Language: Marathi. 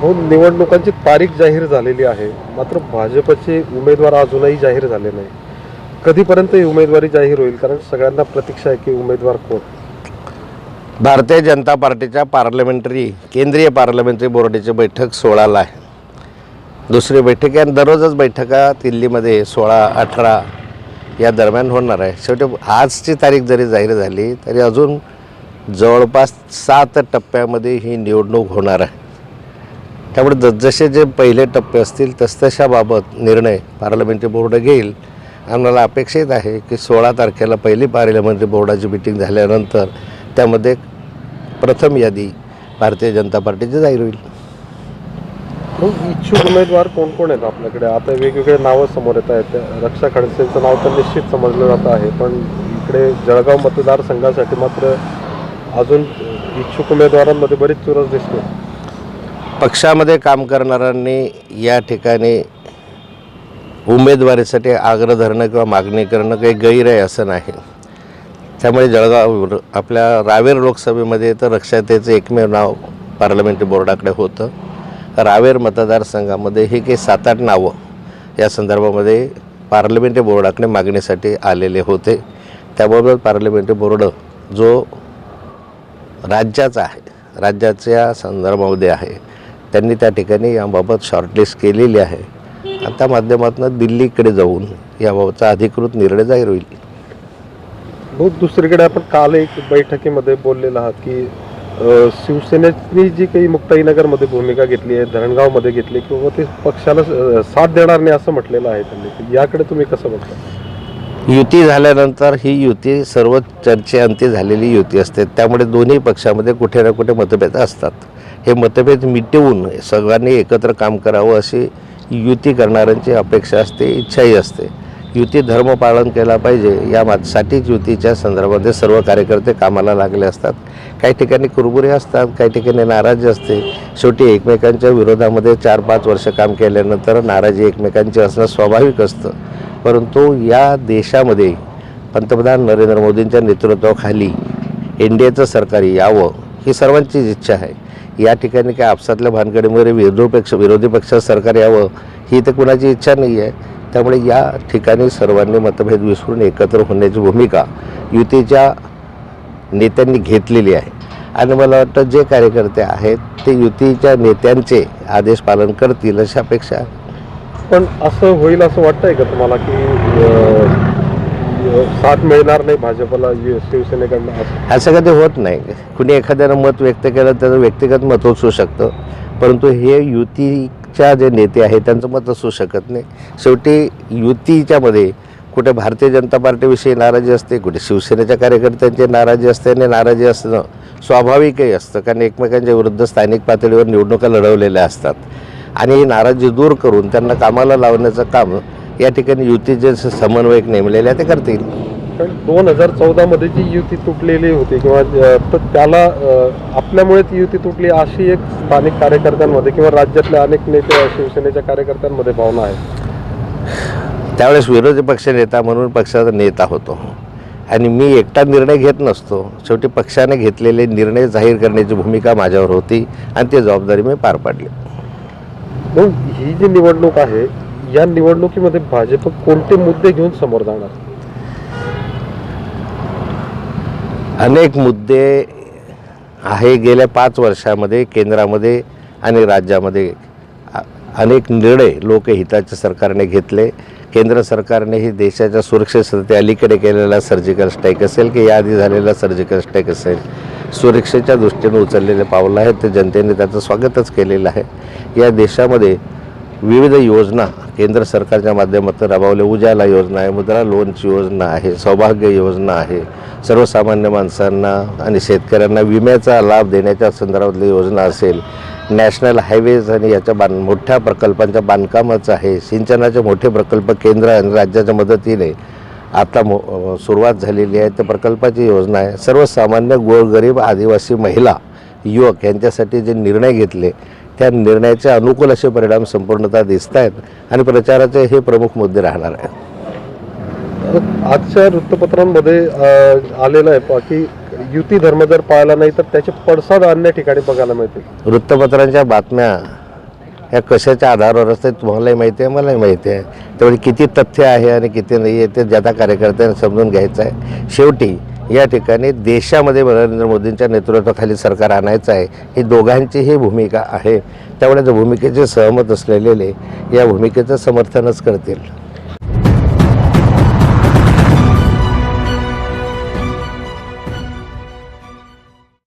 हो निवडणुकांची तारीख जाहीर झालेली आहे. मात्र भाजपचे उमेदवार अजूनही जाहीर झाले नाही. कधीपर्यंत ही उमेदवारी जाहीर होईल कारण सगळ्यांना प्रतीक्षा आहे की उमेदवार कोण? भारतीय जनता पार्टीच्या पार्लमेंटरी केंद्रीय पार्लमेंटरी बोर्डाची बैठक सोळाला आहे. दुसरी बैठक आहे आणि दररोजच बैठका दिल्लीमध्ये सोळा अठरा या दरम्यान होणार आहे. शेवटी आजची तारीख जरी जाहीर झाली तरी अजून जवळपास सात टप्प्यामध्ये ही निवडणूक होणार आहे. त्यामुळे जसजसे जे पहिले टप्पे असतील तसतशाबाबत निर्णय पार्लमेंटरी बोर्ड घेईल. आम्हाला अपेक्षित आहे की सोळा तारखेला पहिली पार्लमेंटरी बोर्डाची मिटिंग झाल्यानंतर त्यामध्ये प्रथम यादी भारतीय जनता पार्टीची जाहीर होईल. मग इच्छुक उमेदवार कोण कोण आहेत आपल्याकडे? आता वेगवेगळे नावं समोर येत आहेत. रक्षा खडसेंचं नाव तर निश्चित समजलं जात आहे पण इकडे जळगाव मतदारसंघासाठी मात्र अजून इच्छुक उमेदवारांमध्ये बरीच चुरस दिसते. पक्षामध्ये काम करणाऱ्यांनी या ठिकाणी उमेदवारीसाठी आग्रह धरणं किंवा मागणी करणं काही गैर आहे असं नाही. त्यामुळे जळगाव आपल्या रावेर लोकसभेमध्ये तर रक्षातेचं एकमेव नाव पार्लमेंटरी बोर्डाकडे होतं. रावेर मतदारसंघामध्ये हे काही सात आठ नावं या संदर्भामध्ये पार्लमेंटरी बोर्डाकडे मागणीसाठी आलेले होते. त्याबरोबर पार्लमेंटरी बोर्ड जो राज्याचा आहे राज्याच्या संदर्भामध्ये आहे त्यांनी त्या ठिकाणी याबाबत शॉर्टलिस्ट केलेली आहे. आता माध्यमातून दिल्लीकडे जाऊन याबाबतचा अधिकृत निर्णय जाहीर होईल. मग दुसरीकडे आपण काल एक बैठकीमध्ये बोललेलो आहात की शिवसेनेनी जी काही मुक्ताईनगरमध्ये भूमिका घेतली आहे धरणगावमध्ये घेतली किंवा ते पक्षाला साथ देणार नाही असं म्हटलेलं आहे त्यांनी. याकडे तुम्ही कसं बघता? युती झाल्यानंतर ही युती सर्व चर्चेअंती झालेली युती असते. त्यामुळे दोन्ही पक्षामध्ये कुठे ना कुठे मतभेद असतात. हे मतभेद मिटवून सगळ्यांनी एकत्र काम करावं अशी युती करणाऱ्यांची अपेक्षा असते इच्छाही असते. युती धर्म पालन केला पाहिजे या मासाठीच युतीच्या संदर्भामध्ये सर्व कार्यकर्ते कामाला लागले असतात. काही ठिकाणी कुरबुरे असतात काही ठिकाणी नाराजी असते. शेवटी एकमेकांच्या विरोधामध्ये चार पाच वर्ष काम केल्यानंतर नाराजी एकमेकांची असणं स्वाभाविक असतं. परंतु या देशामध्ये पंतप्रधान नरेंद्र मोदींच्या नेतृत्वाखाली एन डी एचं सरकार यावं ही सर्वांचीच इच्छा आहे. या ठिकाणी काय आपसातल्या भानगडीमध्ये विरोधी पक्ष विरोधी पक्षात सरकार यावं ही तर कुणाची इच्छा नाही आहे त्यामुळे या ठिकाणी सर्वांनी मतभेद विसरून एकत्र होण्याची भूमिका युतीच्या नेत्यांनी घेतलेली आहे. आणि मला वाटतं जे कार्यकर्ते आहेत ते युतीच्या नेत्यांचे आदेश पालन करतील अशा अपेक्षा पण असं होईल असं वाटतंय का तुम्हाला की साथ मिळणार नाही भाजपला शिवसेनेकडनं असं. काही ते होत नाही. कुणी एखाद्यानं मत व्यक्त केलं त्याचं व्यक्तिगत मत असू शकतं. परंतु हे युतीच्या जे नेते आहेत त्यांचं मत असू शकत नाही. शेवटी युतीच्यामध्ये कुठे भारतीय जनता पार्टीविषयी नाराजी असते कुठे शिवसेनेच्या कार्यकर्त्यांची नाराजी असते आणि नाराजी असणं स्वाभाविकही असतं. कारण एकमेकांच्या विरुद्ध स्थानिक पातळीवर निवडणुका लढवलेल्या असतात. आणि ही नाराजी दूर करून त्यांना कामाला लावण्याचं काम या ठिकाणी युतीचे समन्वयक नेमलेले आहे ते करतील. कारण दोन हजार चौदा मध्ये जी युती तुटलेली होती किंवा तर त्याला आपल्यामुळे ती युती तुटली अशी एक स्थानिक कार्यकर्त्यांमध्ये किंवा राज्यातल्या अनेक नेते शिवसेनेच्या कार्यकर्त्यांमध्ये भावना आहे. त्यावेळेस विरोधी पक्ष नेता म्हणून पक्षाचा नेता होतो. आणि मी एकटा निर्णय घेत नसतो. शेवटी पक्षाने घेतलेले निर्णय जाहीर करण्याची भूमिका माझ्यावर होती आणि ती जबाबदारी मी पार पाडली. मग ही जी निवडणूक आहे या निवडणुकीमध्ये भाजप कोणते मुद्दे घेऊन समोर जाणार? अनेक मुद्दे आहे. गेल्या पाच वर्षामध्ये केंद्रामध्ये आणि राज्यामध्ये अनेक निर्णय लोकहिताच्या सरकारने घेतले. केंद्र सरकारने ही देशाच्या सुरक्षेसाठी अलीकडे केलेला सर्जिकल स्ट्राईक असेल की याआधी झालेला सर्जिकल स्ट्राईक असेल सुरक्षेच्या दृष्टीने उचललेले पावलं आहेत. ते जनतेने त्याचं स्वागतच केलेलं आहे. या देशामध्ये विविध योजना केंद्र सरकारच्या माध्यमातून राबवले. उजाला योजना आहे मुद्रा लोनची योजना आहे सौभाग्य योजना आहे. सर्वसामान्य माणसांना आणि शेतकऱ्यांना विम्याचा लाभ देण्याच्या संदर्भातली योजना असेल. नॅशनल हायवेज आणि याच्या बांध मोठ्या प्रकल्पांच्या बांधकामाचं आहे. सिंचनाचे मोठे प्रकल्प केंद्र आणि राज्याच्या मदतीने आता मो सुरुवात झालेली आहे. त्या प्रकल्पाची योजना आहे. सर्वसामान्य गोरगरीब आदिवासी महिला युवक यांच्यासाठी जे निर्णय घेतले त्या निर्णयाचे अनुकूल असे परिणाम संपूर्णतः दिसत आहेत आणि प्रचाराचे हे प्रमुख मुद्दे राहणार आहेत. आजच्या वृत्तपत्रांमध्ये आलेलं आहे की युती धर्म जर पाळला नाही तर त्याचे पडसाद अन्य ठिकाणी बघायला मिळतील. वृत्तपत्रांच्या बातम्या ह्या कशाच्या आधारावर असते तुम्हालाही माहिती आहे मलाही माहिती आहे. त्यामुळे किती तथ्य आहे आणि किती नाही आहे ते जनता कार्यकर्त्यांनी समजून घ्यायचं आहे. शेवटी या ठिकाणी देशामध्ये नरेंद्र मोदींच्या नेतृत्वाखाली सरकार आणायचं आहे ही दोघांचीही भूमिका आहे. त्यामुळे त्या भूमिकेचे सहमत असलेले या भूमिकेचं समर्थनच करतील.